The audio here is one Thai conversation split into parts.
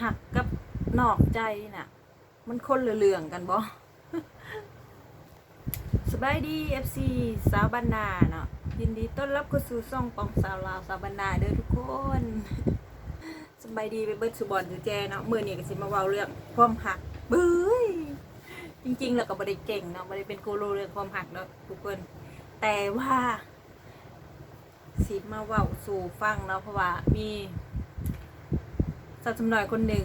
หักกับนอกใจน่ะ มันคนละเรื่องกันบ่สบายดี FC สาวบ้านนาเนาะยินดีต้อนรับเข้าสู่ช่องปองสาวลาวสาวบ้านนาเด้อทุกคนสบายดีไปเบิดสุบอนอยู่แจเนาะมื้อนี้ก็สิมาเว้าเรื่องความหักเบ้ยจริงๆ แล้วก็บ่ได้เก่งเนาะบ่ได้เป็นกูรูเรื่องความหักเนาะทุกคน แต่ว่าสิมาเว้าสู่ฟังเนาะเพราะว่ามี สาวจำน่อยคนหนึ่ง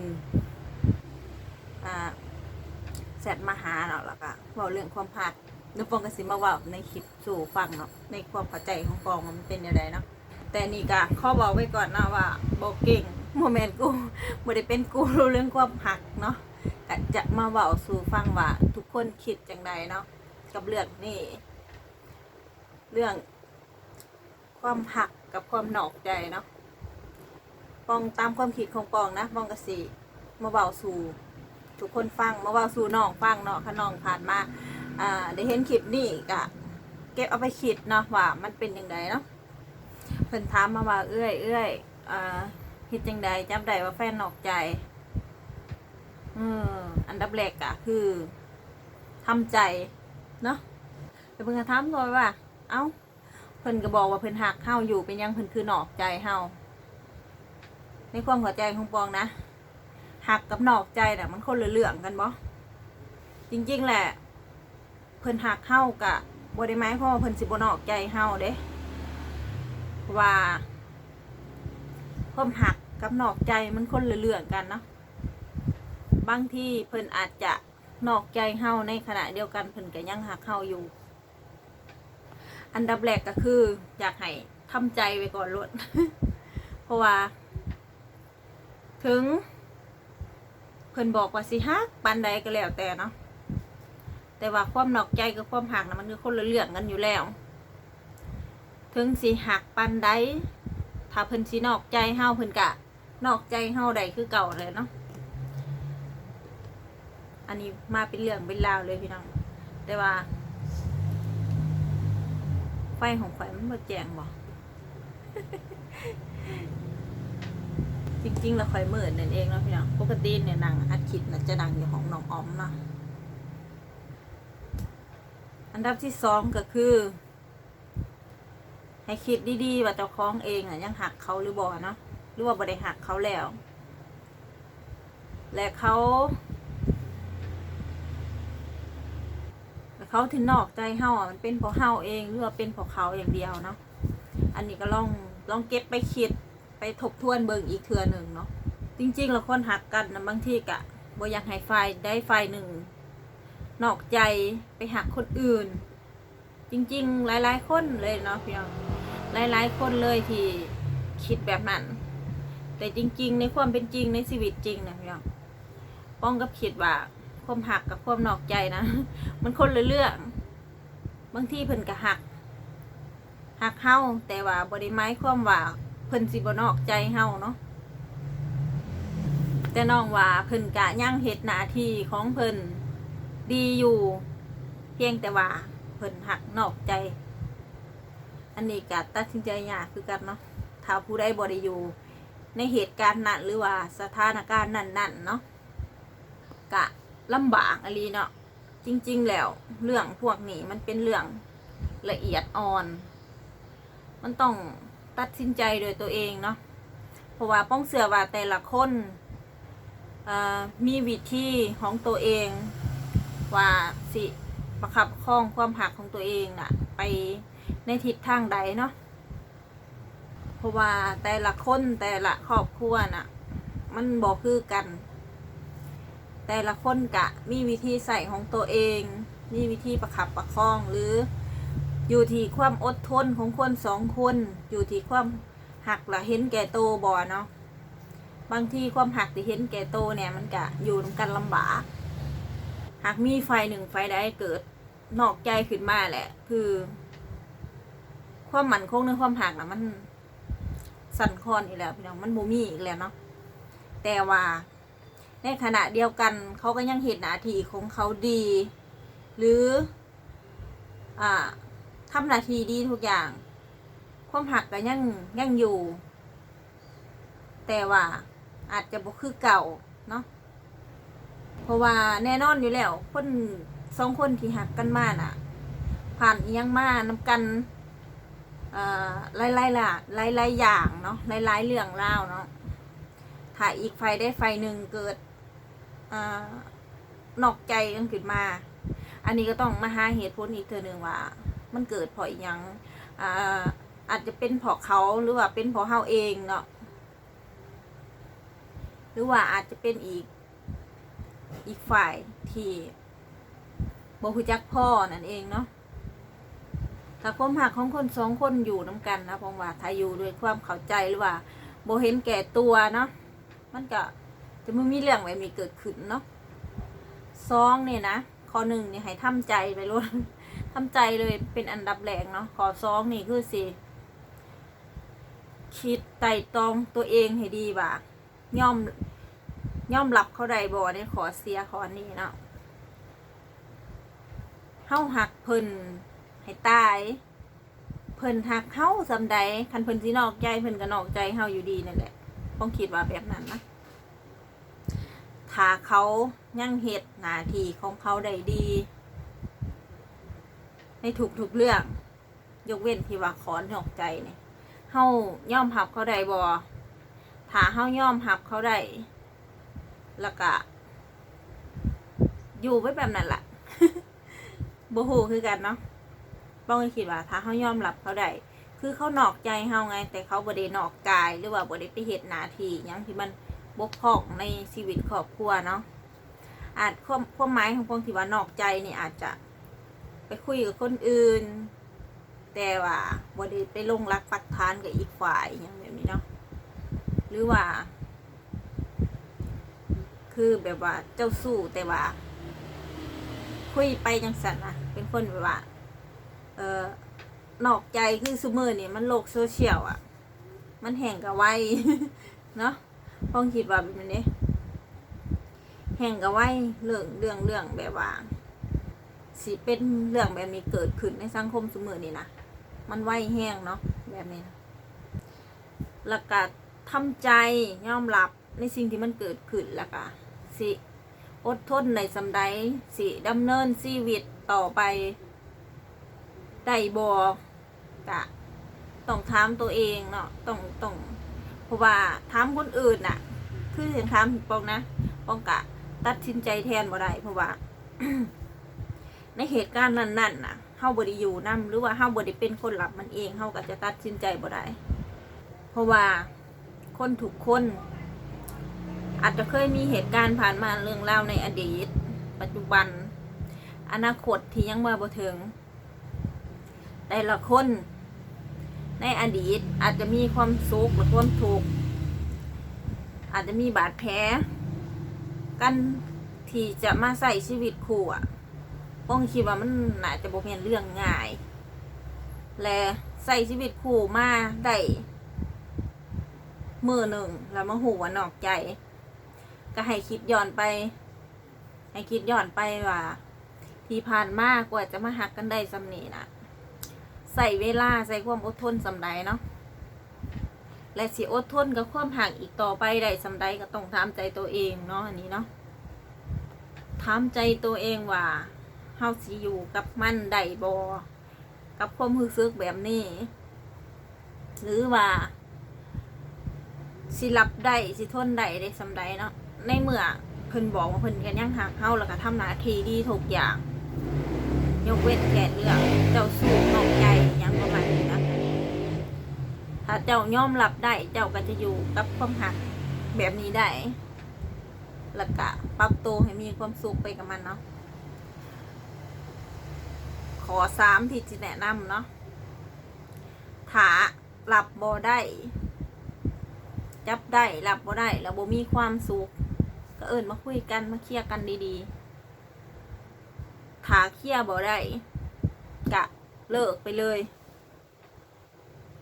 แชทมาหาเนาะแล้วก็เว้าเรื่องความหักนึกปองก็สิมาเว้าในคลิปสู่ฟังเนาะในความเข้าใจของปองมันเป็นอยังไงเนาะแต่นี่ก็ข้อบอกไว้ก่อนนะว่าบอกเก่งโมเมนต์กูไม่ได้เป็นกูรู้เรื่องความหักเนาะก็จะมาเว้าสู่ฟังว่าทุกคนคิดจังใดเนาะกับเรื่องนี่เรื่องความหักกับความหนอกใจเนาะ ปองตามความคิดของปองนะปองกะสิมาเว้าสู่ทุกคนฟังมาเว้าสู่น้องฟังเนาะขน้องผ่านมาอ่าได้เห็นคลิปนี่ก็เก็บเอาไปคิดเนาะว่ามันเป็นยังไงเนาะเพิ่นถามมาว่าเอื้อยเอื้อยอ่าเฮ็ดจังใดจำได้ว่าแฟนนอกใจเอออันดับแรกอะคือทำใจเนาะแต่เพิ่นก็ถามต่อว่า เอ้าเพิ่นก็บอกว่าเพิ่นหักเฮาอยู่เป็นยังเพิ่นคือนอกใจเฮา ในความเข้าใจของปองนะหักกับนอกใจน่ะ มันคนละเรื่องกันบ่จริง ๆ แหละ เพิ่นหักเฮากะบ่ได้ไหมายความว่าเพิ่นสิบ่นอกใจเฮาเด้ว่าความหักกับนอกใจมันคนละเรื่องกันเนาะบางที่เพิ่นอาจจะนอกใจเฮาในขณะเดียวกันเพิ่นก็ยังหักเฮาอยู่ อันดับแรกก็คือ อยากให้ทำใจไว้ก่อนลดเพราะว่า ถึง เพิ่นบอกว่าสิฮักปานใดก็แล้วแต่เนาะแต่ว่าความนอกใจกับความหักนะมันคือคนละเรื่องกันอยู่แล้ว ถึงสิหักปันใดถ้าเพิ่นสินอกใจเฮาเพิ่นกะ นอกใจเฮาใดคือเก่าเลยเนาะอันนี้มาเป็นเรื่องเป็นราวเลยพี่น้อง แต่ว่า ไฟของไฟมันบ่แจงบ่ จริงๆแล้วข่อยมืดนั่นเองเนาะพี่น้องปกติเนี่ยนางอัดคลิปน่ะจะดังอยู่ของน้องออมเนาะอันดับที่สองก็คือ ให้คิดดีๆว่าเจ้าของเองอะยังหักเขาหรือบ่เนาะหรือว่าบ่ได้หักเขาแล้ว และเขาและเขาที่นอกใจเฮาอะมันเป็นเพราะเฮาเองหรือว่าเป็นเพราะเขาอย่างเดียวเนาะอันนี้ก็ลองลองเก็บไปคิด ทบทวนเบิ่งอีกเทื่อหนึ่งเนาะจริงๆแล้วคนหักกันนะบางทีกะบ่อยากให้ฝ่ายได้ฝ่ายหนึ่งนอกใจไปหักคนอื่น จริงๆ หลายๆคนเลยเนาะพี่น้องหลายๆคนเลยที่คิดแบบนั้น แต่จริง ๆ ในความเป็นจริงในชีวิตจริงนะพี่น้องป้องกับคิดว่าความหักกับความนอกใจนะ มันคนละเรื่องบางทีเพิ่นก็หักหักเฮาแต่ว่าบริไม้ความว่า เพิ่นสิบ่นอกใจเฮาเนาะแต่น้องว่าเพิ่นกะย่างเฮ็ดหน้าที่ของเพิ่นดีอยู่ เพียงแต่ว่าเพิ่นหักนอกใจ อันนี้กะตัดสินใจยากคือกันเนาะถ้าผู้ใดบ่ได้อยู่ ในเหตุการณ์นั้นหรือว่าสถานการณ์นั้นๆเนาะกะลำบากอะไรเนาะจริง ๆ แล้วเรื่องพวกนี้มันเป็นเรื่องละเอียดอ่อน มันต้อง ตัดสินใจโดยตัวเองเนาะเพราะว่าป้องเสือว่าแต่ละคนมีวิธีของตัวเอง ว่าสิประคับประคองความหักของตัวเองน่ะ ไปในทิศทางใดเนาะเพราะว่าแต่ละคนแต่ละครอบครัวน่ะ มันบอกคือกัน แต่ละคนกะมีวิธีใส่ของตัวเอง มีวิธีประคับประคองหรือ อยู่ที่ความอดทนของคนสองคน อยู่ที่ความหักละเห็นแก่โตบ่เนาะบางทีความหักที่เห็นแก่โตเนี่ยมันกะอยู่นำกันลำบากหากมีไฟหนึ่งไฟใดเกิดนอกใจขึ้นมาแหละ คือ ความหมั่นคงในความหักนะมัน สั่นคลอนอีกแล้วพี่น้องมันโมมีอีกแล้วเนาะแต่ว่าในขณะเดียวกันเขาก็ยังเห็นหน้าที่ของเขาดี หรือ อ่า ทำหน้าที่ดีทุกอย่าง ความหักก็ยังยังอยู่ แต่ว่าอาจจะบ่คือเก่าเนาะเพราะว่าแน่นอนอยู่แล้ว คนสองคนที่หักกันมาน่ะ ผ่านอิหยังมานำกันเอ่อหลายๆล่ะหลายๆอย่างเนาะหลายๆเรื่องเล่าเนาะถ้าอีกไฟได้ไฟหนึ่งเกิดเอ่อนอกใจกันขึ้นมา อันนี้ก็ต้องมาหาเหตุผลอีกเทอหนึ่งว่า มันเกิดเพราะอหยังอ่าอาจจะเป็นเพราะเขาหรือว่าเป็นเพราะเฮาเองเนาะหรือว่าอาจจะเป็นอีกอีกฝ่ายที่บ่ฮู้จักพ่อนั่นเองเนาะถ้าความหักของคนสองคนอยู่นํกันนะผมว่าถ้าอยู่ด้วยความเข้าใจหรือว่าโบเห็นแก่ตัวเนาะมันก็จะไม่มีเรื่องแบบนี้เกิดขึ้นเนาะสองเนี่ยนะข้อหนึ่งเนี่ยให้ทำใจไปเลย ทำใจเลยเป็นอันดับแรกเนาะขอสองนี่คือสิคิดไต่ตองตัวเองให้ดีว่าย่อมย่อมรับเขาใดบ่เนี่ยขอเสียขอนี้เนาะเฮาหักเพิ่นให้ตาย เพิ่นหักเฮาสำใดคันเพิ่นสินอกใจเพิ่นก็นอกใจเฮาอยู่ดีนั่นแหละต้องคิดว่าแบบนั้นนะถ้าเขายังเฮ็ดหน้าที่ของเขาได้ดี ในทุกทุกๆเรื่อง ยกเว้นที่ว่าขอนอกใจเนี่ยเฮาย่อมหับเขาได้บ่ถ้าเฮาย่อมหับเขาได้แล้วก็อยู่ไว้แบบนั้นแหละบ่ฮู้คือกันเนาะบ้องคิดว่า ถ้าเฮายอมรับเขาได้ คือเขานอกใจเฮาไง แต่เขาบ่ได้นอกกายหรือว่าบ่ได้ไปเฮ็ดหน้าทียังที่มันบกพร่องในชีวิตครอบครัวเนาะ อาจความความหมายของพวกที่ว่านอกใจนี่อาจจะ ไปคุยกับคนอื่น แต่ว่าบไดีไปลงรักปักทานกับอีกฝ่ายอย่างแบบนี้เนาะหรือว่า คือแบบว่าเจ้าสู้แต่ว่า คุยไปจังสันนะเป็นคนแบบว่า เออนอกใจคือซูเมอร์เนี่ยมันโลกโซเชียลอะ มันแห่งกับไวเนาะพ้องคิดว่าแบบนี้แห่งกับไวเรื่องเรื่องเรื่องแบบว่า สิเป็นเรื่องแบบนี้เกิดขึ้นในสังคมสมือนี่นะมันไหวแห้งเนาะแบบนี้นะแล้วก็ทำใจยอมรับในสิ่งที่มันเกิดขึ้นแล้วก็สิอดทนในสำใดสิดำเนินชีวิตต่อไปได้บอกะต้องถามตัวเองเนาะต้องต้องเพราะว่าถามคนอื่นน่ะ คือเสียงถามปองนะปองกะ ตัดสินใจแทนบ่ได้เพราะว่า ในเหตุการณ์นั้นๆน่ะเฮาบ่ได้อยู่นํหรือว่าเฮาบ่ได้เป็นคนรับมันเองเฮาก็จะตัดสินใจบ่ได้เพราะว่าคนทุกคน อาจจะเคยมีเหตุการณ์ผ่านมาเรื่องเล่าวในอดีต ปัจจุบัน อนาคตที่ยังมาบ่ถึง แต่ละคนในอดีตอาจจะมีความสุขหรือความทุกข์อาจจะมีบาดแผลกันที่จะมาใส่ชีวิตคู่อะ ป้องคิดว่ามันน่าจะบ่เป็นเรื่องง่าย และใส่ชีวิตคู่มาได้มือหนึ่งแล้วมาหูว่านอกใจ ก็ให้คิดย้อนไป ให้คิดย้อนไปว่า ที่ผ่านมากกว่าจะมาหักกันได้สำนีนะใส่เวลาใส่ความอดทนสำใดเนาะและสิอดทนกับความห่างอีกต่อไปได้สำใดก็ต้องถามใจตัวเองเนาะอันนี้เนาะถามใจตัวเองว่า เฮาสิอยู่กับมันได้บอกับความรู้สึกแบบนี้ หรือว่า สิรับได้สิทนได้ได้สำใดเนาะในเมื่อเพิ่นบอกว่าเพิ่นกันยังหักเฮาแล้วก็ทำหน้าที่ดีทุกอย่าง ยกเว้นแค่เรื่องเจ้าสู้นอกใจยังประมาณนี้นะถ้าเจ้ายอมรับได้เจ้าก็จะอยู่กับความหักแบบนี้ได้แล้วก็ปรับตัวให้มีความสุขไปกับมันเนาะ ขอสามที่จะแนะนำเนาะถาหลับบ่ได้จับได้หลับบ่ได้แล้วบ่มีความสุขก็เอิญมาคุยกันมาเคลียร์กันดีๆถาเคลียร์บ่ได้กะเลิกไปเลย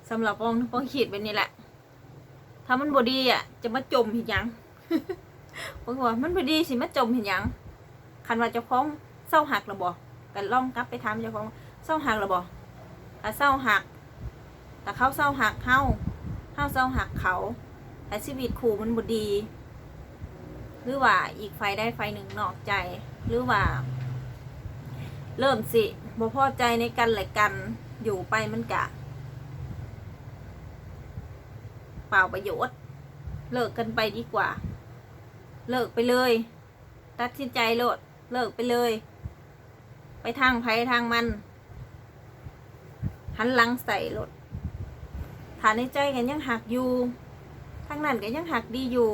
สำหรับปองปองขีดแบบนี้แหละ ถ้ามันบ่ดีอะ จะมาจมเห็นยังปองว่ามันบ่ดีสิมาจมเห็นยังคันว่าจ้าของเศร้าหักระบ่ กันล่องกลับไปถามเจ้าของเศร้าหักระบ่ถ้าเศร้าหักแต่เขาเศร้าหักเฮาเฮาเศร้าหักเขาถ้าชีวิตคู่มันบ่ดี หรือว่าอีกไฟได้ไฟหนึ่งนอกใจ หรือว่า เริ่มสิบ่พอใจในกันและกันอยู่ไปมันกะ เปล่าประโยชน์ เลิกกันไปดีกว่า เลิกไปเลย ตัดสินใจโลด เลิกไปเลย ไปทางไผทางมัน หันหลังใส่รถฐานในใจกันยังหักอยู่ทางนั้นก็ยังหักดีอยู่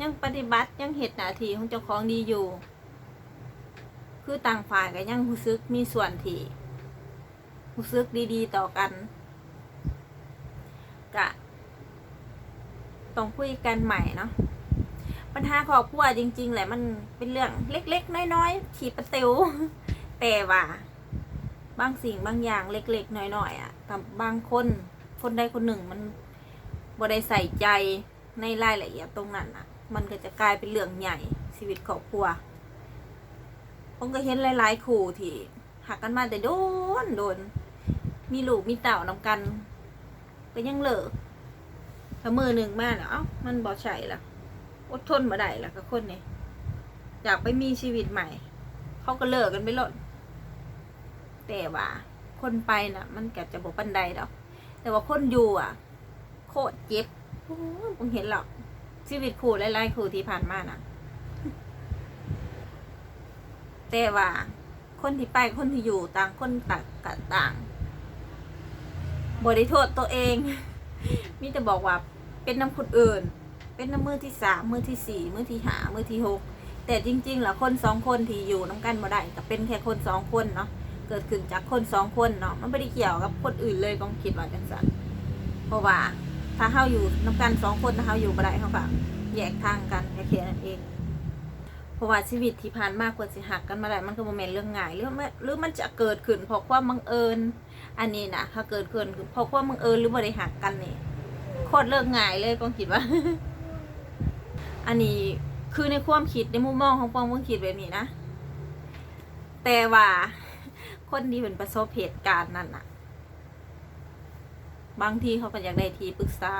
ยังปฏิบัติยังเหตุหน้าที่ของเจ้าของดีอยู่ คือต่างฝ่ายก็ยังรู้สึกมีส่วนที่รู้สึกดี ๆ ต่อกัน กะต้องคุยกันใหม่เนาะปัญหาครอบครัวจริง ๆ แหละมันเป็นเรื่องเล็ก ๆ น้อย ๆ ขีดประเตว แต่ว่าบางสิ่งบางอย่างเล็กๆน้อยๆอะกับบางคนคนใดคนหนึ่งมันบ่ได้ใส่ใจในรายละเอียดตรงนั้นอะ มันก็จะกลายเป็นเรื่องใหญ่ชีวิตครอบครัวผมก็เห็นหลายๆคู่ที่หักกันมาแต่โดนโดน มีลูกมีเต่านำกัน ก็ยังเลิกถ้ามือหนึ่งมาเนาะเอ้ามันบ่ใช่ละอดทนมาได้ละกับคนนี้อยากไปมีชีวิตใหม่ เขาก็เลิกกันไปหลด แต่ว่า คนไปน่ะ มันก็จะบอกปันใดดอก แต่ว่าคนอยู่อะ โคตรเจ็บโอ้ยผมเห็นหรอกชีวิตครูหลายๆครูที่ผ่านมาน่ะ แต่ว่า คนที่ไปคนที่อยู่ต่างคนต่างกต่างบริโทษตัวเองมีแต่บอกว่าเป็นน้ำคนอื่น เป็นน้ำมือที่สามมือที่สี่มือที่หามือที่หกแต่จริงๆแล้วคนสองคนที่อยู่น้ำกันบ่ได้ก็เป็นแค่คนสองคนเนาะ เกิดขึ้นจากคนสองคนเนาะมันไม่ได้เกี่ยวกับคนอื่นเลยก็คิดว่าจังสันเพราะว่าถ้าเฮาอยู่น้ำกันสองคนถ้าเฮาอยู่บ่ได้เฮาก็แยกทางกันแค่แค่นั้นเอง เพราะว่าชีวิตที่ผ่านมากกว่าสิหักกันมาได้มันก็บ่แม่นเรื่องง่ายหรือมันหรือมันจะเกิดขึ้นเพราะความบังเอิญอันนี้นะถ้าเกิดขึ้นเพราะความบังเอิญหรือบ่ได้หักกันนี่โคตรเลิกง่ายเลยก็คิดว่า อันนี้คือในความคิดในมุมมองของปองผมคิดแบบนี้นะ แต่ว่า คนที่เป็นประสบเหตุการณ์นั่นน่ะ บางทีเขาก็อยากได้ทีปรึกษา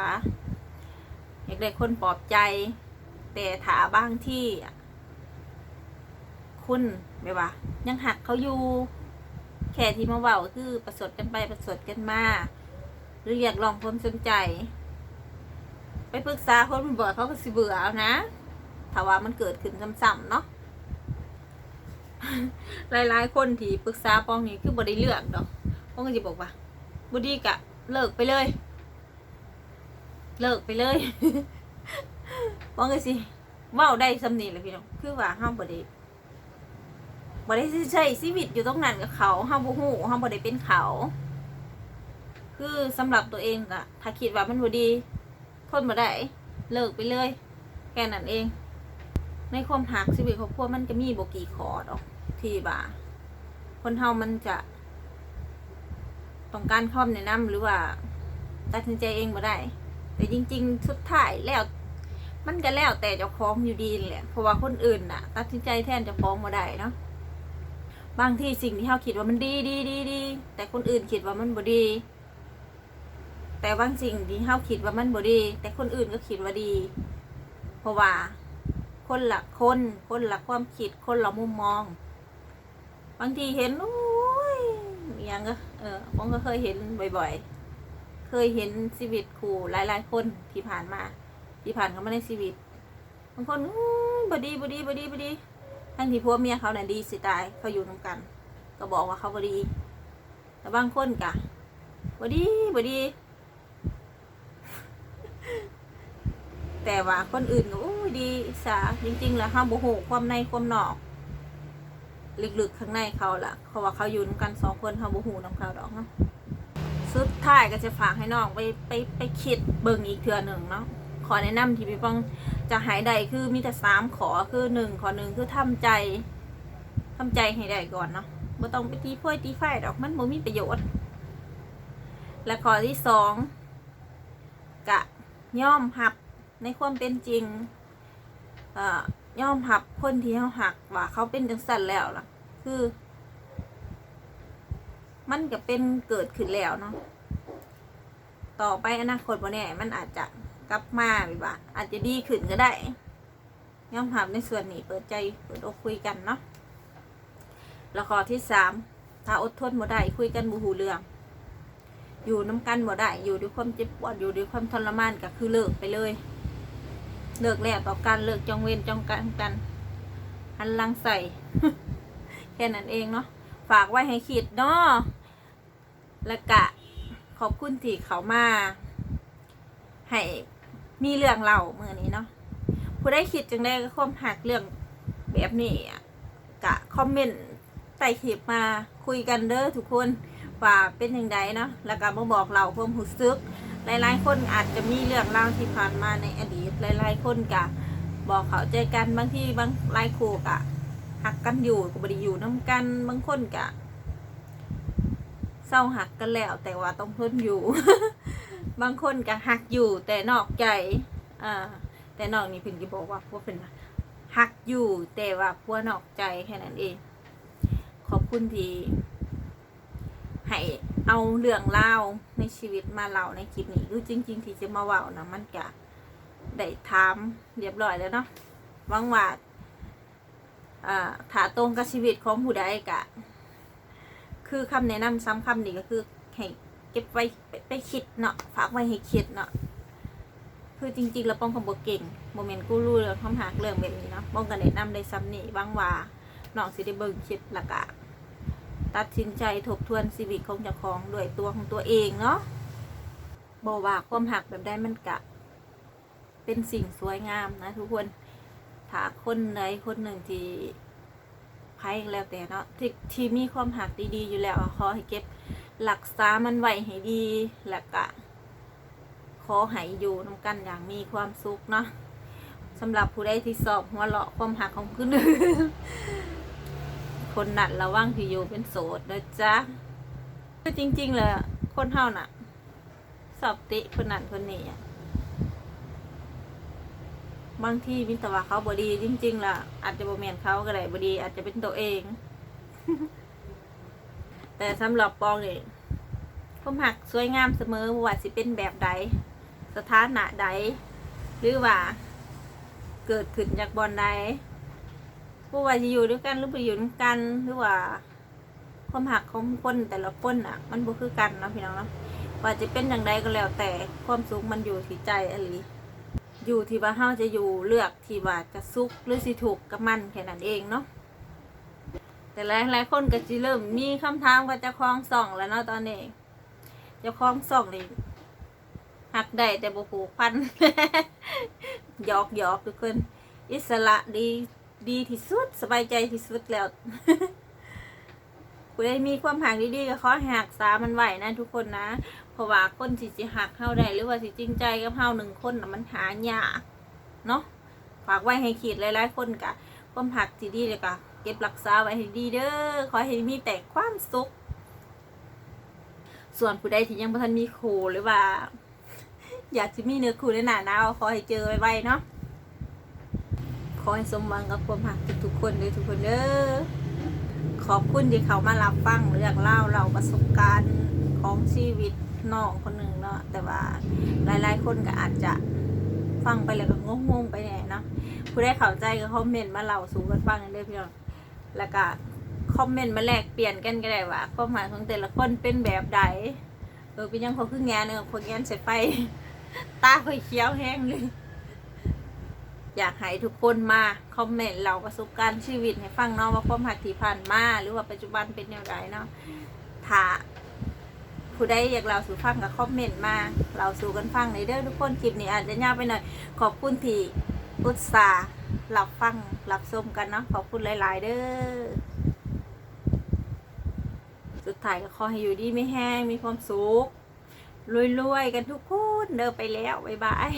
อยากได้คนปลอบใจ แต่ถาบางที่คุณแบบว่า ยังหักเขาอยู่ แค่ที่มาเว้าคือประสดกันไปประสดกันมาหรืออยากลองความสนใจ ไปปรึกษาคนบ่อยเขาก็สิเบื่อเอานะถ้าว่ามันเกิดขึ้นซ้ำๆเนาะ หลายๆ คนที่ปรึกษาปองนี่คือบ่ได้เลือกดอกปองก็จะบอกว่าบ่ดีกะเลิกไปเลย เลิกไปเลยปองก็สิเว้าได้สำนีแหละพี่น้องคือว่าเฮามบ่ได้บ่ได้ใช้ชีวิตอยู่ตรงนั้นกับเขาเฮามบ่ฮู้เฮาบ่ได้เป็นเขา คือสำหรับตัวเองก็ถ้าคิดว่ามันบ่ดีทนบ่ได้เลิกไปเลย แค่นั้นเอง ในความหักชีวิตครอบครัวมันก็มีบ่กี่ขอดอก ที่ว่าคนเฮามันจะต้องการความแนะนำหรือว่า ตัดสินใจเองบ่ได้ แต่จริง ๆ สุดท้ายแล้ว มันก็แล้วแต่เจ้าของอยู่ดีแหละเพราะว่าคนอื่นน่ะ ตัดสินใจแทนเจ้าของบ่ได้เนาะบางที่สิ่งที่เฮาคิดว่ามันดีดีดีดีแต่คนอื่นคิดว่ามันบ่ดี แต่บางสิ่งที่เฮาคิดว่ามันบ่ดี แต่คนอื่นก็คิดว่าดี เพราะว่า คนละคน คนละความคิด คนละมุมมอง บางทีเห็นโอ้ยอหยังก็เออผมก็เคยเห็นบ่อย ๆ เคยเห็นชีวิตครูหลาย ๆ คนที่ผ่านมา ที่ผ่านเขามาในชีวิตบางคนอู้บดีบดีบดีบดีทั้งที่พัวเมียเขาเนี่ยดีสิตายเขาอยู่นำกัน ก็บอกว่าเขาบดี แต่บางคนกะบดีบดี แต่ว่าคนอื่นก็อู้ดีสาจริงๆแล้วห้ามโมโหความในความนอก ลึกๆข้างในเขาล่ะเขาว่าเขาอยู่นำกันสองคนเขาโมโหน้ำเขาดอกเนาะสุดท้ายก็จะฝากให้น้องไปไปไปคิดเบิ่งอีกเทื่อหนึ่งเนาะขอแนะนำที่พี่ป้องจะหายใดคือมีแต่สามขอคือหนึ่งขอหนึ่งคือทำใจทำใจให้ได้ก่อนเนาะบ่ต้องไปตีพ้วยตีไฟดอกมันบ่มีประโยชน์ และขอที่สองกะย่อมหับในความเป็นจริง เอ่อ ย่อมหับคนที่เขาหักว่าเขาเป็นจังสันแล้วล่ะ คือ มันก็เป็นเกิดขึ้นแล้วเนาะต่อไปอนาคตวันนี้มันอาจจะกลับมาแบบว่าอาจจะดีขึ้นก็ได้ยอมรับในส่วนนี้เปิดใจเปิดอกคุยกันเนาะแล้วข้อที่สามถ้าอดทนบ่ได้คุยกันบ่หูเรื่อง อยู่น้ำกันบ่ได้อยู่ด้วยความเจ็บปวดอยู่ด้วยความทรมานก็คือเลิกไปเลย เลิกแล้วต่อกันเลิกจองเวรจองกันกันหันลังใส่ แค่นั้นเองเนาะฝากไว้ให้คิดเนาะแล้วกะขอบคุณที่เขามา ให้มีเรื่องเล่าเมื่อนี้เนาะผู้ได้คิดจังได้ก็คอมหักเรื่องแบบนี้กะคอมเมนต์ใต้คลิปมาคุยกันเด้อทุกคนว่าเป็นยังไงเนาะแล้วก็มาบอกเราความรู้สึก หลายๆ คนอาจจะมีเรื่องเล่าวที่ผ่านมาในอดีตหลายๆ คนกะบอกเขาใจกันบางที่บางหลายคู่กะหักกันอยู่ก็บไดีอยู่น้ากันบางคนกะเศร้าหักกันแล้ว แต่ว่าต้องทนอยู่ บางคนกะหักอยู่ แต่นอกใจอ่าแต่นอกนี่เพิ่นจะบอกว่าพวกเป็นว่าหักอยู่แต่ว่าพวกนอกใจแค่นั้นเอง ขอบคุณที่ให้ เอาเรื่องเล่าในชีวิตมาเล่าในคลิปนี้คือจริง ๆ ที่จะมาเว้านะมันกะได้ถามเรียบร้อยแล้วเนาะหวังว่าอ่าถ้าตรงกับชีวิตของผู้ใดกะ คือคำแนะนำซ้ำคำนี้ก็คือให้เก็บไว้ไปไปคิดเนาะฝากไว้ให้คิดเนาะคือจริงๆแล้วป้องกับบ่เก่งโมเมนต์กู้รู้เรื่องคำหักเรื่องแบบนี้เนาะป้องกันแนะนำได้ซ้ำนี่หวังว่าน้องสิได้เบิ่งคลิปละกะ ตัดสินใจทบทวนชีวิตของเจ้าของด้วยตัวของตัวเองเนาะบอกว่าความหักแบบได้มันกะ เป็นสิ่งสวยงามนะ ทุกคนถ้าคนใดคนหนึ่งที่ใครแล้วแต่เนาะที่ที่มีความหักดีๆอยู่แล้วขอให้เก็บหลักษามันไว้ให้ดีแล้วก็ขอให้อยู่นำกันอย่างมีความสุขเนาะสำหรับผู้ใดที่สอบหัวเราะความหักของคนอื่น คนนั้นระวังที่อยู่เป็นโสดนะจ๊ะคือจริง ๆ เลยอะคนเท่าน่ะ สอบติคนนั้นคนนี้บางที่มิตรว่าเขาบดีจริง ๆล่ะ อาจจะบ่แมนเขาก็ได้บดี อาจจะเป็นตัวเอง แต่สำหรับปองเนี่ยผมหักสวยงามเสมอว่าสิเป็นแบบใด สถานะใด หรือว่า เกิดขึ้นจากบอนใด ผู้ว่าจะอยู่ด้วยกันหรือไปอยู่ด้วยกันหรือว่าความหักของคนแต่ละคนอะ มันบ่คือกันเนาะพี่น้องเนาะว่าจะเป็นอย่างใดก็แล้วแต่ความสุขมันอยู่ที่ใจอหลีอยู่ที่ว่าเฮาจะอยู่เลือกที่ว่าจะสุขหรือสิถูกกับมันแค่นั้นเองเนาะแต่หลายหลายๆคนก็จะเริ่มมีคำถามกับเจ้าของส่องแล้วเนาะตอนนี้เจ้าของส่องนี่หักได้แต่บ่ผูกพันหยอกหยอกทุกคน อิสระดี ดีที่สุดสบายใจที่สุดแล้วผู้ใดมีความหักดีๆก็ขอห้หักษามันไหวนะทุกคนนะ เพราะว่าคนสิสิหักเฮาได้หรือว่าสิจริงใจกับเฮาหนึ่งคนน่ะมันหายากเนาะฝากไว้ให้ขีดหลายๆคนกะความหักที่ดีเลยกะเก็บรักษาไว้ให้ดีเด้อขอให้มีแต่ความสุข ส่วนผู้ใดที่ยังบ่ทันมีโคหรือว่า อยากจะมีเนื้อคู่ในหนาหนาวขอให้เจอไวๆเนาะ ขอให้สมหวังกับความหักทุกๆคนเลยทุกคนเด้อขอบคุณที่เขามารับฟังเรื่องเล่าเราประสบการณ์ของชีวิตน้องคนหนึ่งเนาะแต่ว่าหลายๆ คนก็อาจจะฟังไปแล้วก็งงๆไปแน่เนาะผู้ได้เข้าใจก็คอมเมนต์มาเล่าสู่กันฟังเด้อพี่น้องแล้วก็คอมเมนต์มาแลกเปลี่ยนกันก็ได้ว่าความหมายของแต่ละคนเป็นแบบใดเออเป็นยังเขาคืองานเนอะคนงานเสร็จไปตาค่อยเขียวแห้งเลย อยากให้ทุกคนมาคอมเมนต์เราประสบการณ์ชีวิตให้ฟังเนาะว่าความหักที่ผ่านมาหรือว่าปัจจุบันเป็นอย่างไรเนาะถ้าผู้ใดอยากเราสู่ฟังกับคอมเมนต์มาเราสู่กันฟังในเด้อทุกคนคลิปนี้อาจจะยาวไปหน่อย ขอบคุณที่อุตส่าห์รับฟังรับชมกันเนาะขอบคุณหลาย ๆ เด้อสุดท้ายก็ขอให้อยู่ดีไม่แห้งมีความสุขรวยๆกันทุกคนเดินไปแล้วบ๊ายบาย